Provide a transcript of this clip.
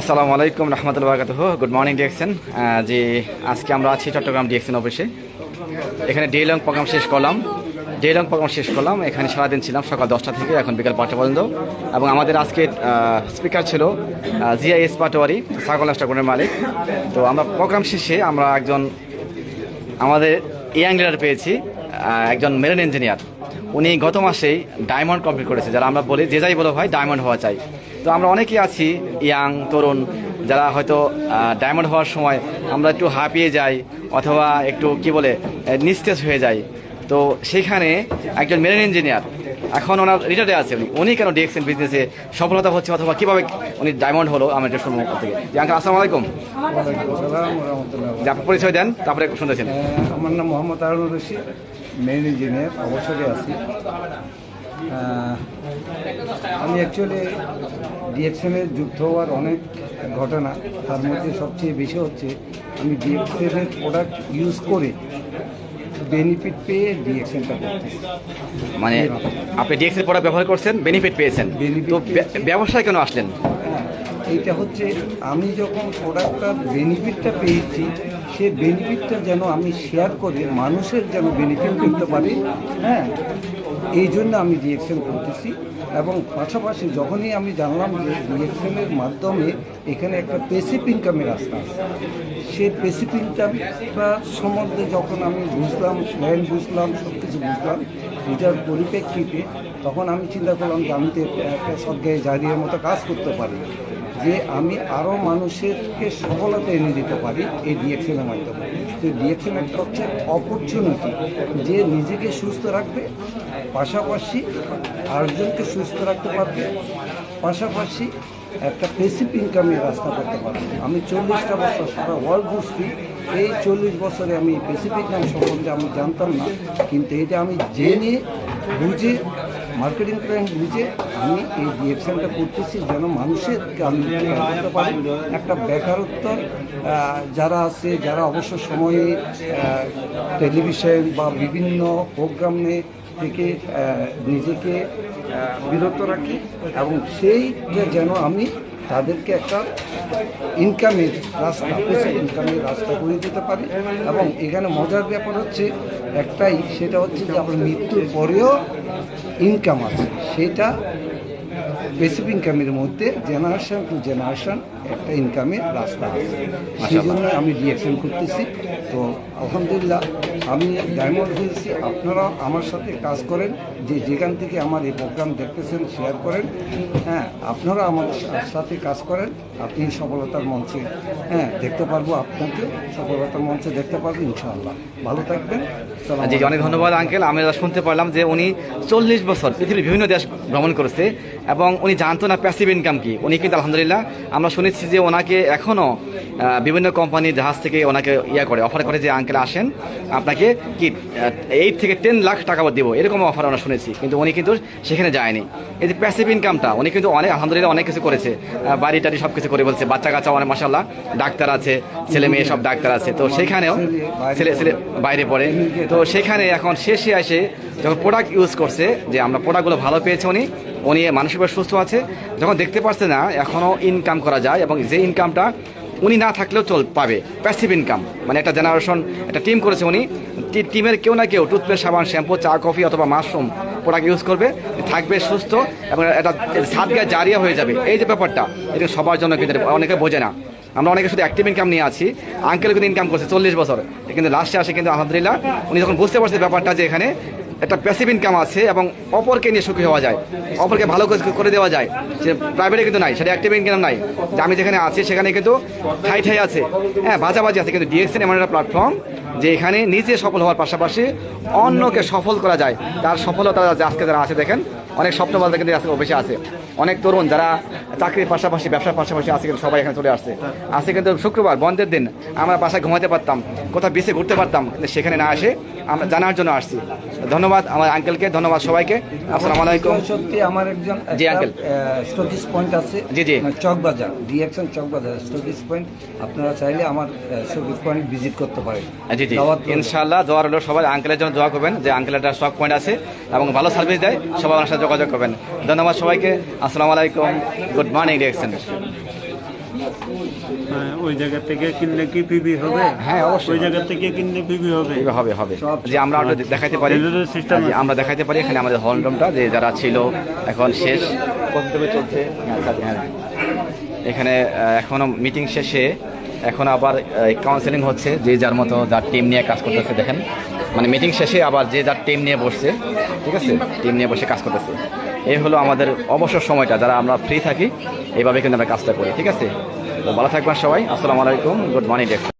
আসসালামু আলাইকুম রহমতুল্লাহ বারকাতুহ। Good morning ডিএক্সেন যে আজকে আমরা আছি চট্টগ্রাম ডিএক্সেন অফিসে এখানে ডে লং প্রোগ্রাম শেষ করলাম। ডে লং প্রোগ্রাম শেষ করলাম। এখানে সারাদিন ছিলাম সকাল দশটা থেকে, এখন বিকাল পাঁচটা পর্যন্ত। এবং আমাদের আজকে স্পিকার ছিল জিআইএস পাটোয়ারি সাগল স্টাগুনের মালিক। তো আমরা প্রোগ্রাম শেষে আমরা একজন, আমাদের ইয়াং লিডার পেয়েছি একজন মেরিন ইঞ্জিনিয়ার উনি গত মাসেই ডায়মন্ড কমপ্লিট করেছে যারা আমরা বলি যে যাই বলো ভাই ডায়মন্ড হওয়া চাই। তো আমরা অনেকেই আছি ইয়াং তরুণ যারা হয়তো ডায়মন্ড হওয়ার সময় আমরা একটু হাঁপিয়ে যাই অথবা একটু কি বলে নিস্তেজ হয়ে যাই। তো সেখানে একজন মেরিন ইঞ্জিনিয়ার এখন ওনার রিটার্ডে আছে উনি উনি কেন ডিএক্সএন বিজনেসে সফলতা হচ্ছে অথবা কীভাবে উনি ডায়মন্ড হলো আমি এটা শুনব থেকে যে আঙ্কেল আসসালামু আলাইকুম যে আপনার পরিচয় দেন তারপরে শুনতেছেন। আমার নাম মোহাম্মদ আরুল রশিদ। মেরিন ইঞ্জিনিয়ার অবসরে আছি। আমি অ্যাকচুয়ালি ডিএক্সএলে যুক্ত হওয়ার অনেক ঘটনা তার মধ্যে সবচেয়ে বেশি হচ্ছে আমি ডিএক্সএলের প্রোডাক্ট ইউজ করে বেনিফিট পেয়ে ডিএক্সএলটা করতেছি মানে আপনি ডিএক্সেল প্রোডাক্ট ব্যবহার করছেন বেনিফিট পেয়েছেন। তো ব্যবসায় কেন আসলেন? হ্যাঁ, এইটা হচ্ছে আমি যখন প্রোডাক্টটার বেনিফিটটা পেয়েছি সে বেনিফিটটা যেন আমি শেয়ার করে, মানুষের যেন বেনিফিট করতে পারি হ্যাঁ? এই জন্য আমি ডিএক্সেল করতেছি এবং পাশাপাশি যখনই আমি জানলাম যে ডিএক্সেলের মাধ্যমে এখানে একটা পেসিভ ইনকামের রাস্তা আছে। সেই পেসিভ ইনকামটা সম্বন্ধে যখন আমি বুঝলাম প্ল্যান বুঝলাম সব কিছু বুঝলাম এটার পরিপ্রেক্ষিতে তখন আমি চিন্তা করলাম যে আমি তো একটা সজ্ঞায় জারির মতো কাজ করতে পারি। যে আমি আরও মানুষেরকে সফলতা এনে দিতে পারি এই ডিএক্সেলের মাধ্যমে। তো ডিএক্সেল একটা হচ্ছে অপরচুনিটি যে নিজেকে সুস্থ রাখবে, পাশাপাশি আরেকজনকে সুস্থ রাখতে পারবে, পাশাপাশি একটা পেসিভ ইনকামের রাস্তা করতে পারবে। আমি চল্লিশটা বছর সারা ওয়ার্ল্ড ঘুরছি, এই চল্লিশ বছরে আমি পেসিভ ইনকাম সম্বন্ধে আমি জানতাম না, কিন্তু এটা আমি জেনে, বুঝে মার্কেটিং প্ল্যান বুঝে আমি এই রিয়েকশানটা করতেছি যেন মানুষের একটা বেকারত্ব যারা আছে, যারা অবসর সময়ে টেলিভিশন বা বিভিন্ন প্রোগ্রামে থেকে নিজেকে বিরত রাখি এবং সেইটা যেন আমি তাদেরকে একটা ইনকামের রাস্তা বেসিক ইনকামের রাস্তা করে দিতে পারি। এবং এখানে মজার ব্যাপার হচ্ছে একটাই সেটা হচ্ছে যে আপনার মৃত্যুর পরেও ইনকাম আছে। সেটা বেসিক ইনকামের মধ্যে জেনারেশন টু জেনারেশন একটা ইনকামের রাস্তা আছে। সেই জন্য আমি ডিএকশন করতেছি। তো আলহামদুলিল্লাহ আমি ডায়মন্ড হয়েছি আপনারা আমার সাথে কাজ করেন যে যেখান থেকে আমার এই প্রোগ্রাম দেখতেছেন শেয়ার করেন। হ্যাঁ আপনারা আমাদের সা- সাথে কাজ করেন আপনি সফলতার মঞ্চে হ্যাঁ দেখতে পারব আপনাকে সফলতার মঞ্চে দেখতে পারব ইনশাআল্লাহ। ভালো থাকবেন জি অনেক ধন্যবাদ আঙ্কেল আমি যা শুনতে পারলাম যে উনি চল্লিশ বছর পৃথিবীর বিভিন্ন দেশ ভ্রমণ করেছে এবং উনি জানতো না প্যাসিভ ইনকাম কি। উনি কিন্তু আলহামদুলিল্লাহ আমরা শুনেছি যে ওনাকে এখনও বিভিন্ন কোম্পানি জাহাজ থেকে ওনাকে ইয়া করে অফার করে যে আঙ্কেল আসেন, আপনাকে কি এইট থেকে টেন লাখ টাকা দেবো, এরকম অফার আমরা শুনেছি। কিন্তু উনি কিন্তু সেখানে যায়নি। এই যে প্যাসিভ ইনকামটা উনি কিন্তু অনেক, আলহামদুলিল্লাহ অনেক কিছু করেছে। বাড়ি টাড়ি সব কিছু করে বলছে বাচ্চা কাচ্চা অনেক মাসাল্লাহ ডাক্তার আছে, ছেলে মেয়ে সব ডাক্তার আছে। তো সেখানেও ছেলে ছেলে বাইরে পড়ে। তো সেখানে এখন শেষে এসে যখন প্রোডাক্ট ইউজ করছে, যে আমরা প্রোডাক্টগুলো ভালো পেয়েছে উনি উনি মানসিকভাবে সুস্থ আছে। যখন দেখতে পারছে না, এখনও ইনকাম করা যায় এবং যে ইনকামটা উনি না থাকলেও চল পাবে। প্যাসিভ ইনকাম মানে একটা জেনারেশন একটা টিম করেছে উনি। টিমের কেউ না কেউ টুথপেস্ট সাবান শ্যাম্পু চা কফি অথবা মাশরুম প্রোডাক্ট ইউজ করবে। থাকবে সুস্থ এবং এটা সাদগা জারিয়া হয়ে যাবে। এই যে ব্যাপারটা, এটা সবার জন্য কিন্তু অনেকে বোঝে না। আমরা অনেকে শুধু অ্যাক্টিভ ইনকাম নিয়ে আছি। আঙ্কেল কিন্তু ইনকাম করছে চল্লিশ বছর। কিন্তু লাস্টে আসে কিন্তু আলহামদুলিল্লাহ। উনি যখন বুঝতে পারছে ব্যাপারটা যে এখানে একটা প্যাসিভ ইনকাম আছে এবং অপরকে নিয়ে সুখী হওয়া যায়, অপরকে ভালো করে- দেওয়া যায় যে প্রাইভেটে কিন্তু নাই, সেটা অ্যাক্টিভ ইনকাম নাই। যে আমি যেখানে আছি সেখানে কিন্তু ঠাই ঠাই আছে হ্যাঁ বাজাবাজি আছে, কিন্তু ডিএক্সএন এমন একটা প্ল্যাটফর্ম যে এখানে নিজে সফল হওয়ার পাশাপাশি অন্যকে সফল করা যায়। তার সফলতা আজকে যারা আছে দেখেন, অনেক স্বপ্ন বলতে কিন্তু আজকে অফিসে আছে। অনেক তরুণ যারা চাকরির পাশাপাশি, ব্যবসার পাশাপাশি আছে কিন্তু সবাই এখানে চলে আসছে। আজকে কিন্তু শুক্রবার, বন্ধের দিন, আমরা বাসায় ঘুমাতে পারতাম, কোথাও বেশি ঘুরতে পারতাম, কিন্তু সেখানে না আসে আমরা জানার জন্য আসছি। ধন্যবাদ আমার আঙ্কেলকে ধন্যবাদ সবাইকে। আসসালামু আলাইকুম। সত্যি আমার একজন জি, আঙ্কেল। স্টকিস পয়েন্ট আছে। জি, জি। মানে চক বাজার ডিএকশন চক বাজার স্টকিস পয়েন্ট আপনারা চাইলে আমার স্টকিস পয়েন্ট ভিজিট করতে পারেন। জি জি। ইনশাআল্লাহ দোয়া রইল সবাই। আঙ্কেলের জন্য দোয়া করবেন যে আঙ্কেল একটা স্টক পয়েন্ট আছে এবং ভালো সার্ভিস দেয়। সবাই ওনার সাথে যোগাযোগ করবেন। ধন্যবাদ সবাইকে। আসসালামু আলাইকুম। গুড মর্নিং ডিরেকশন হ্যাঁ, ওই জায়গা থেকে কিনলে কি পিবি হবে? হ্যাঁ, অবশ্যই। ওই জায়গা থেকে কিনলে পিবি হবে? হবে যে আমরা দেখাতে পারি জি, আমরা দেখাতে পারি এখানে আমাদের হল রুমটা যে যারা ছিল এখন শেষ কর্তব্য চলছে। আচ্ছা, হ্যাঁ। এখানে আহ, এখনও মিটিং শেষে। এখন আবার কাউন্সেলিং হচ্ছে যে যার মতো যার টিম নিয়ে কাজ করতেছে দেখেন। মানে মিটিং শেষে আবার যে যার টিম নিয়ে বসছে ঠিক আছে? টিম নিয়ে বসে কাজ করতেছে। এই হলো আমাদের অবসর সময়টা যারা আমরা ফ্রি থাকি এইভাবে কিন্তু আমরা কাজটা করি ঠিক আছে? ভালো থাকবেন সবাই। আসসালামু আলাইকুম। Good morning